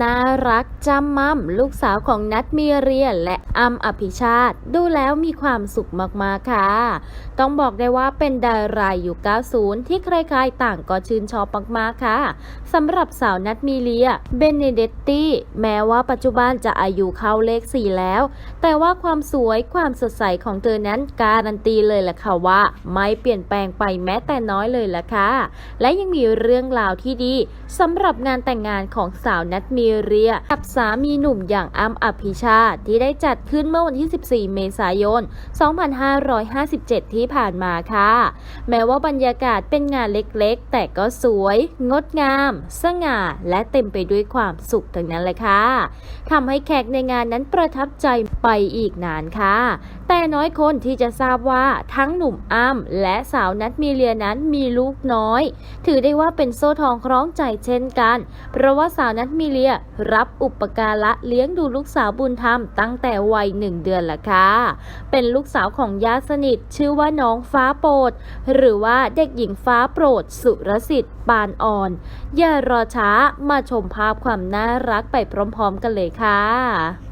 น่ารักจำมั่มลูกสาวของนัทมีเรียและอัมอภิชาติ ดูแล้วมีความสุขมากๆค่ะ ต้องบอกได้ว่าเป็นดารายุค90 ที่ใครๆต่างก็ชื่นชอบมากๆค่ะสำหรับสาวนัทมีเรียเบเนเดตตี้แม้ว่าปัจจุบันจะอายุเข้าเลข 4 แล้ว แต่ว่าความสวยความสดใสของเธอนั้นการันตีเลยแหละค่ะว่า ไม่เปลี่ยนแปลงไปแม้แต่น้อยเลยล่ะค่ะและยังมีเรื่องราวที่ดีสำหรับงานแต่งงานของสาวนัทมีีเรีย กับสามีหนุ่มอย่างอ้ำอภิชาติที่ได้จัดขึ้นเมื่อวันที่ 14 เมษายน 2557 ที่ผ่านมาค่ะ แม้ว่าบรรยากาศเป็นงานเล็กๆ แต่ก็สวย งดงาม สง่า และเต็มไปด้วยความสุขทั้งนั้นเลยค่ะทำให้แขกในงานนั้นประทับใจไปอีกนานค่ะ แต่น้อยคนที่จะทราบว่าทั้งหนุ่มอ้ำและสาวนัทมีเลียนั้นมีลูกน้อย ถือได้ว่าเป็นโซ่ทองคล้องใจเช่นกัน เพราะว่าสาวนัทมีเลียรับอุปการะเลี้ยงดูลูกสาวบุญธรรมตั้งแต่วัยหนึ่งเดือนละค่ะ เป็นลูกสาวของญาติสนิทชื่อว่าน้องฟ้าโปรด หรือว่าเด็กหญิงฟ้าโปรดสุรสิทธิ์ปานอ่อน อย่ารอช้ามาชมภาพความน่ารักไปพร้อมๆ กันเลยค่ะ